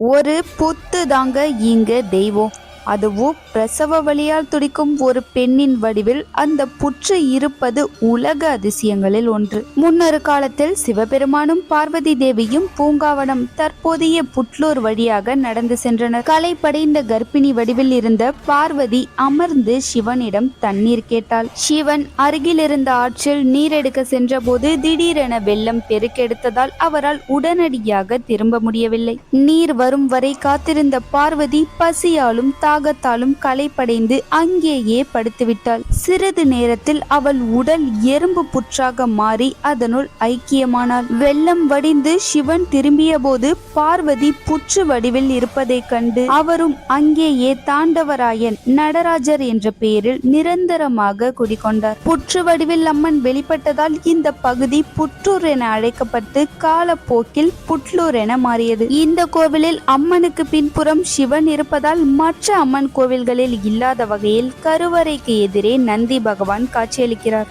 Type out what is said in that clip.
ஒரு புத்து தாங்க இங்க தெய்வம். அதுவும் பிரசவ வழியால் துடிக்கும் ஒரு பெண்ணின் வடிவில் அந்த புற்று இருப்பது உலக அதிசயங்களில் ஒன்று. முன்னொரு காலத்தில் சிவபெருமானும் பார்வதி தேவியும் பூங்காவனம் தற்போதைய புட்லூர் வழியாக நடந்து சென்றனர். களை படைந்த கர்ப்பிணி வடிவில் இருந்த பார்வதி அமர்ந்து சிவனிடம் தண்ணீர் கேட்டாள். சிவன் அருகில் இருந்த ஆற்றில் நீர் எடுக்க சென்றபோது திடீரென வெள்ளம் பெருக்கெடுத்ததால் அவரால் உடனடியாக திரும்ப முடியவில்லை. நீர் வரும் வரை காத்திருந்த பார்வதி பசியாலும் தாகத்தாலும் களைப்படைந்து அங்கேயே படுத்துவிட்டாள். சிறிது நேரத்தில் அவள் உடல் எறும்பு புற்றாக மாறி அதனுள் ஐக்கியமானாள். வெள்ளம் வடிந்து சிவன் திரும்பிய போது பார்வதி புற்று வடிவில் இருப்பதைக் கண்டு அவரும் அங்கேயே தாண்டவராயன் நடராஜர் என்ற பெயரில் நிரந்தரமாக குடிகொண்டார். புற்று வடிவில் அம்மன் வெளிப்பட்டதால் இந்த பகுதி புற்றூர் என அழைக்கப்பட்டு காலப்போக்கில் புட்லூர் என மாறியது. இந்த கோவிலில் அம்மனுக்கு பின்புறம் சிவன் இருப்பதால் மற்ற அம்மன் கோவில்களில் இல்லாத வகையில் கருவறைக்கு எதிரே நந்தி பகவான் காட்சியளிக்கிறார்.